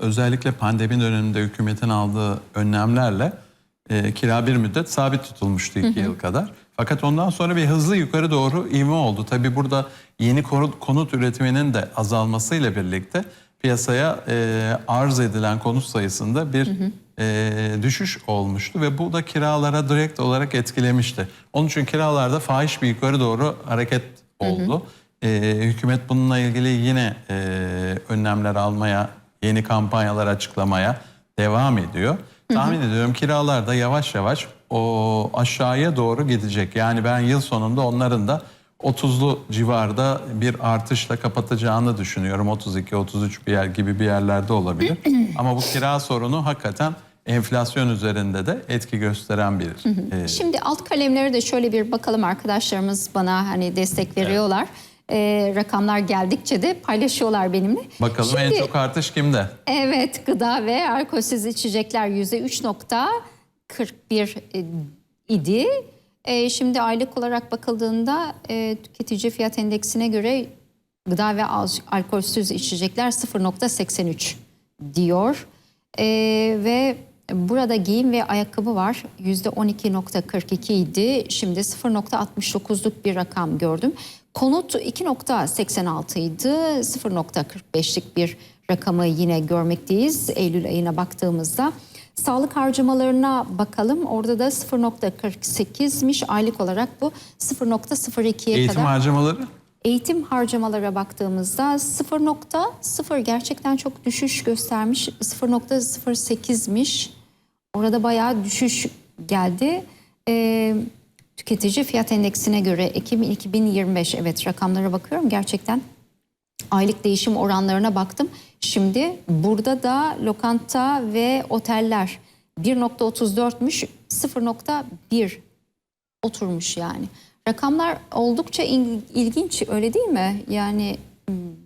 özellikle pandemi döneminde hükümetin aldığı önlemlerle e, kira bir müddet sabit tutulmuştu iki yıl kadar. Fakat ondan sonra bir hızlı yukarı doğru ivme oldu. Tabii burada yeni konut, üretiminin de azalmasıyla birlikte piyasaya e, arz edilen konut sayısında bir e, düşüş olmuştu ve bu da kiralara direkt olarak etkilemişti. Onun için kiralarda fahiş bir yukarı doğru hareket oldu. E, hükümet bununla ilgili yine e, önlemler almaya, yeni kampanyalar açıklamaya devam ediyor. Tahmin ediyorum kiralar da yavaş yavaş o aşağıya doğru gidecek. Yani ben yıl sonunda onların da 30'lu civarda bir artışla kapatacağını düşünüyorum. 32-33 bir yer gibi bir yerlerde olabilir. Ama bu kira sorunu hakikaten enflasyon üzerinde de etki gösteren bir e, Şimdi alt kalemlere de şöyle bir bakalım arkadaşlarımız bana hani destek veriyorlar. Ee, rakamlar geldikçe de paylaşıyorlar benimle. Bakalım en Şimdi- çok artış kimde? Evet gıda ve alkolsüz içecekler %3.41 e, idi. E, şimdi aylık olarak bakıldığında e, tüketici fiyat endeksine göre gıda ve al- alkolsüz içecekler 0.83 diyor. E, ve burada giyim ve ayakkabı var %12.42 idi. Şimdi 0.69'luk bir rakam gördüm. Konut 2.86 idi. 0.45'lik bir rakamı yine görmekteyiz Eylül ayına baktığımızda. Sağlık harcamalarına bakalım. Orada da 0.48'miş aylık olarak bu 0.02'ye Eğitim kadar. harcamaları? Eğitim harcamalara baktığımızda 0.0 gerçekten çok düşüş göstermiş. 0.08'miş. Orada bayağı düşüş geldi. Ee, tüketici fiyat endeksine göre Ekim 2025 evet rakamlara bakıyorum gerçekten aylık değişim oranlarına baktım. Şimdi burada da lokanta ve oteller 1.34'müş 0.1 oturmuş yani. Rakamlar oldukça il- ilginç öyle değil mi? Yani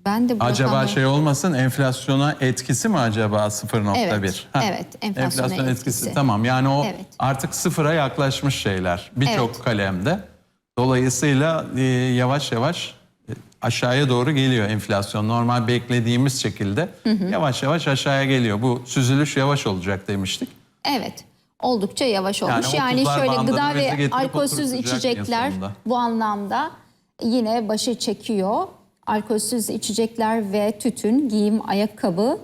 ben de bu Acaba rakamları- şey olmasın enflasyona etkisi mi acaba 0.1? Evet, Ha, evet, enflasyona enflasyon etkisi. etkisi. Tamam yani o Evet. artık sıfıra yaklaşmış şeyler birçok Evet. kalemde. Dolayısıyla e, yavaş yavaş e, aşağıya doğru geliyor enflasyon. Normal beklediğimiz şekilde yavaş yavaş aşağıya geliyor. Bu süzülüş yavaş olacak demiştik. Evet. Oldukça yavaş olmuş. Yani Yani, 30'lar şöyle gıda ve alkolsüz içecekler bu anlamda yine başı çekiyor. Alkolsüz içecekler ve tütün, giyim, ayakkabı,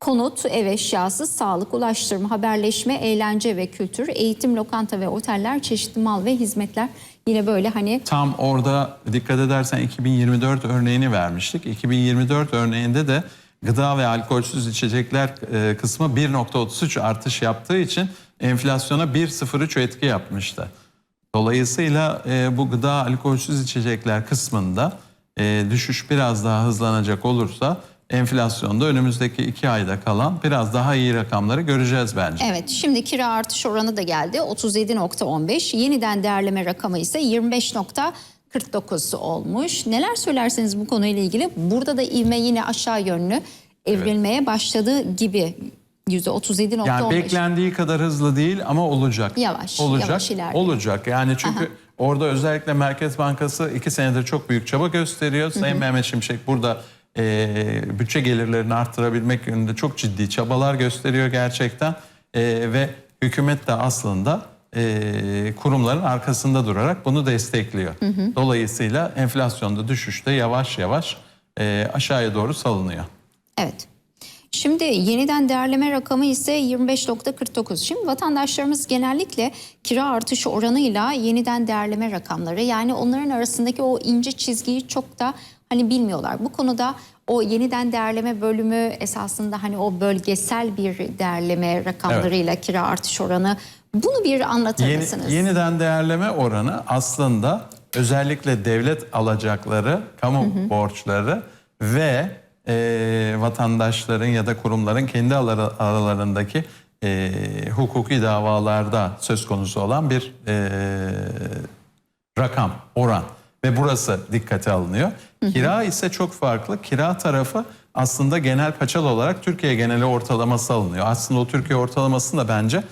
konut, ev eşyası, sağlık, ulaştırma, haberleşme, eğlence ve kültür, eğitim, lokanta ve oteller, çeşitli mal ve hizmetler yine böyle hani Tam orada dikkat edersen 2024 örneğini vermiştik. 2024 örneğinde de gıda ve alkolsüz içecekler e, kısmı 1.33 artış yaptığı için enflasyona 1.03 etki yapmıştı. Dolayısıyla e, bu gıda alkolsüz içecekler kısmında e, düşüş biraz daha hızlanacak olursa enflasyonda önümüzdeki iki ayda kalan biraz daha iyi rakamları göreceğiz bence. Evet şimdi kira artış oranı da geldi 37.15 yeniden değerleme rakamı ise 25.49 olmuş. Neler söylerseniz bu konuyla ilgili burada da ivme yine aşağı yönlü evrilmeye başladığı gibi %37.15. Yani beklendiği kadar hızlı değil ama olacak. Yavaş, olacak, yavaş ilerliyor. Olacak. Yani çünkü orada özellikle Merkez Bankası iki senedir çok büyük çaba gösteriyor. Sayın Mehmet Şimşek burada e, bütçe gelirlerini arttırabilmek yönünde çok ciddi çabalar gösteriyor gerçekten. E, ve hükümet de aslında e, kurumların arkasında durarak bunu destekliyor. Dolayısıyla enflasyonda düşüşte yavaş yavaş e, aşağıya doğru salınıyor. Evet. Şimdi yeniden değerleme rakamı ise 25.49. Şimdi vatandaşlarımız genellikle kira artışı oranıyla yeniden değerleme rakamları yani onların arasındaki o ince çizgiyi çok da hani bilmiyorlar. Bu konuda o yeniden değerleme bölümü esasında hani o bölgesel bir değerleme rakamlarıyla kira artış oranı bunu bir anlatır Yeni- mısınız? yeniden değerleme oranı aslında özellikle devlet alacakları, kamu borçları ve e, vatandaşların ya da kurumların kendi aralarındaki e, hukuki davalarda söz konusu olan bir e, rakam, oran ve burası dikkate alınıyor. Kira ise çok farklı. Kira tarafı aslında genel paçal olarak Türkiye geneli ortalaması alınıyor. Aslında o Türkiye ortalamasını da bence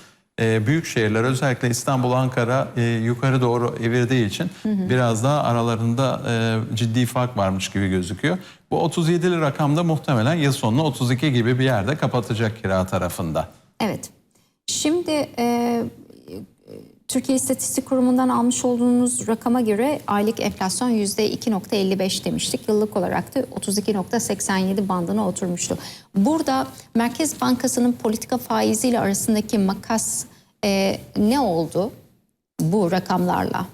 e, büyük şehirler özellikle İstanbul, Ankara e, yukarı doğru evirdiği için biraz daha aralarında e, ciddi fark varmış gibi gözüküyor. Bu 37'li rakamda muhtemelen yıl sonunu 32 gibi bir yerde kapatacak kira tarafında. Evet. Şimdi e, Türkiye İstatistik Kurumu'ndan almış olduğunuz rakama göre aylık enflasyon %2.55 demiştik. Yıllık olarak da 32.87 bandına oturmuştu. Burada Merkez Bankası'nın politika faiziyle arasındaki makas e, ne oldu bu rakamlarla?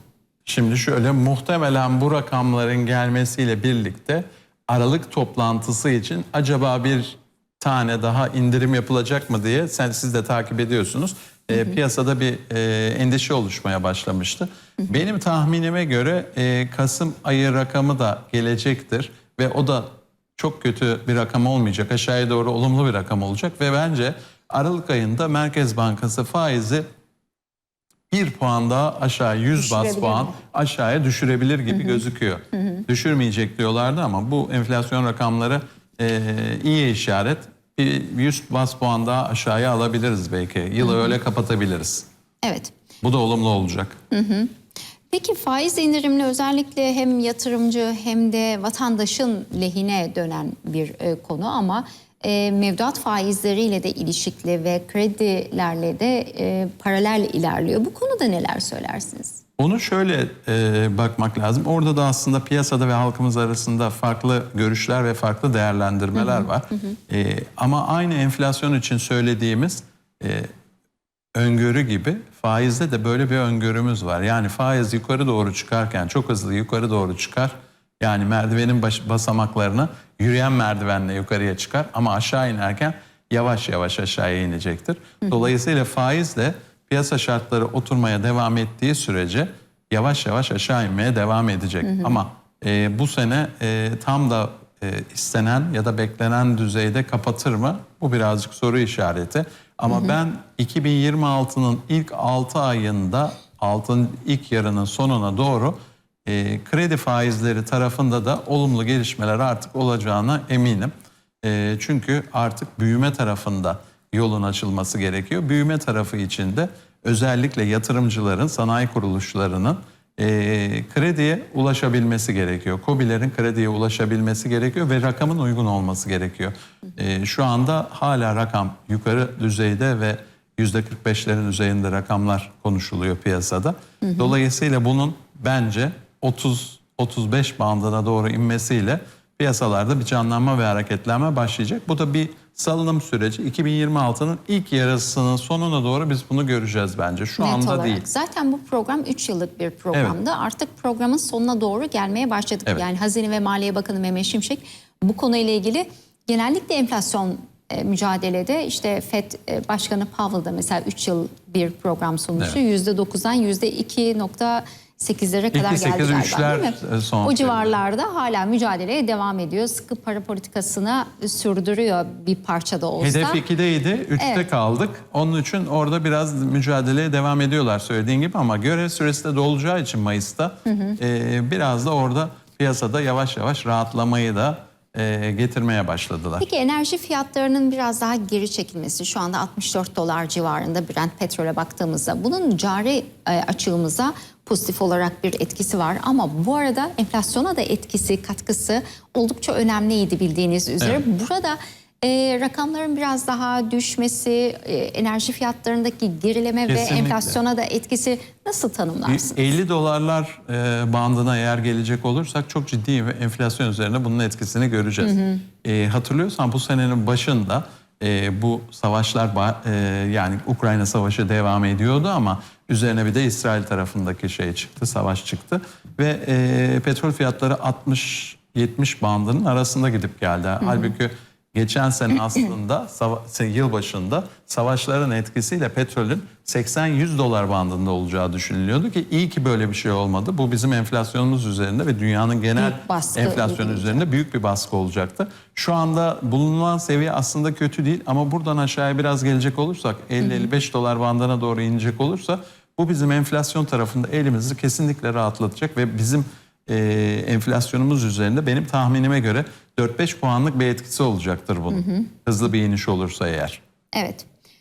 Şimdi şöyle muhtemelen bu rakamların gelmesiyle birlikte Aralık toplantısı için acaba bir tane daha indirim yapılacak mı diye sen siz de takip ediyorsunuz. E, piyasada bir e, endişe oluşmaya başlamıştı. Benim tahminime göre e, Kasım ayı rakamı da gelecektir ve o da çok kötü bir rakam olmayacak. Aşağıya doğru olumlu bir rakam olacak ve bence Aralık ayında Merkez Bankası faizi bir puan daha aşağı 100 bas puan mi? aşağıya düşürebilir gibi gözüküyor. Düşürmeyecek diyorlardı ama bu enflasyon rakamları e, iyi işaret. Bir 100 bas puan daha aşağıya alabiliriz belki. Yılı öyle kapatabiliriz. Evet. Bu da olumlu olacak. Peki faiz indirimli özellikle hem yatırımcı hem de vatandaşın lehine dönen bir konu ama e, mevduat faizleriyle de ilişkili ve kredilerle de e, paralel ilerliyor. Bu konuda neler söylersiniz? Onu şöyle e, bakmak lazım. Orada da aslında piyasada ve halkımız arasında farklı görüşler ve farklı değerlendirmeler var. E, ama aynı enflasyon için söylediğimiz e, öngörü gibi faizde de böyle bir öngörümüz var. Yani faiz yukarı doğru çıkarken çok hızlı yukarı doğru çıkar. Yani merdivenin baş, basamaklarını yürüyen merdivenle yukarıya çıkar ama aşağı inerken yavaş yavaş aşağıya inecektir. Dolayısıyla faiz de piyasa şartları oturmaya devam ettiği sürece yavaş yavaş aşağı inmeye devam edecek. Ama e, bu sene e, tam da e, istenen ya da beklenen düzeyde kapatır mı? Bu birazcık soru işareti. Ama ben 2026'nın ilk 6 ayında altın ilk yarının sonuna doğru e, kredi faizleri tarafında da olumlu gelişmeler artık olacağına eminim. E, çünkü artık büyüme tarafında yolun açılması gerekiyor. Büyüme tarafı içinde özellikle yatırımcıların, sanayi kuruluşlarının e, krediye ulaşabilmesi gerekiyor. KOBİ'lerin krediye ulaşabilmesi gerekiyor ve rakamın uygun olması gerekiyor. E, şu anda hala rakam yukarı düzeyde ve %45'lerin üzerinde rakamlar konuşuluyor piyasada. Dolayısıyla bunun bence 30-35 bandına doğru inmesiyle piyasalarda bir canlanma ve hareketlenme başlayacak. Bu da bir salınım süreci. 2026'nın ilk yarısının sonuna doğru biz bunu göreceğiz bence. Şu Net anda olarak. değil. Zaten bu program 3 yıllık bir programdı. Artık programın sonuna doğru gelmeye başladık. Evet. Yani Hazine ve Maliye Bakanı Mehmet Şimşek bu konuyla ilgili genellikle enflasyon e, mücadelede işte FED e, Başkanı Powell da mesela 3 yıl bir program sunmuştu. %9'dan %2.8'lere kadar geldi galiba değil mi? e, son o civarlarda hala mücadeleye devam ediyor. Sıkı para politikasına sürdürüyor bir parçada olsa. Hedef 2'deydi, 3'te Evet. kaldık. Onun için orada biraz mücadeleye devam ediyorlar söylediğin gibi ama görev süresi de dolacağı için Mayıs'ta e, biraz da orada piyasada yavaş yavaş rahatlamayı da e, getirmeye başladılar. Peki enerji fiyatlarının biraz daha geri çekilmesi şu anda 64 dolar civarında Brent petrole baktığımızda bunun cari e, açığımıza pozitif olarak bir etkisi var ama bu arada enflasyona da etkisi katkısı oldukça önemliydi bildiğiniz üzere. Burada e, rakamların biraz daha düşmesi, e, enerji fiyatlarındaki gerileme ve Kesinlikle. enflasyona da etkisi nasıl tanımlarsınız? 50 dolarlar e, bandına eğer gelecek olursak çok ciddi ve enflasyon üzerine bunun etkisini göreceğiz. E, hatırlıyorsan bu senenin başında e, bu savaşlar e, yani Ukrayna savaşı devam ediyordu ama üzerine bir de İsrail tarafındaki şey çıktı, savaş çıktı ve e, petrol fiyatları 60-70 bandının arasında gidip geldi. Halbuki Geçen sene aslında yıl başında savaşların etkisiyle petrolün 80-100 dolar bandında olacağı düşünülüyordu ki iyi ki böyle bir şey olmadı. Bu bizim enflasyonumuz üzerinde ve dünyanın genel enflasyonu üzerinde büyük bir baskı olacaktı. Şu anda bulunan seviye aslında kötü değil ama buradan aşağıya biraz gelecek olursak 50-55 dolar bandına doğru inecek olursa bu bizim enflasyon tarafında elimizi kesinlikle rahatlatacak ve bizim e, enflasyonumuz üzerinde benim tahminime göre 4-5 puanlık bir etkisi olacaktır bunun. Hızlı bir iniş olursa eğer. Evet.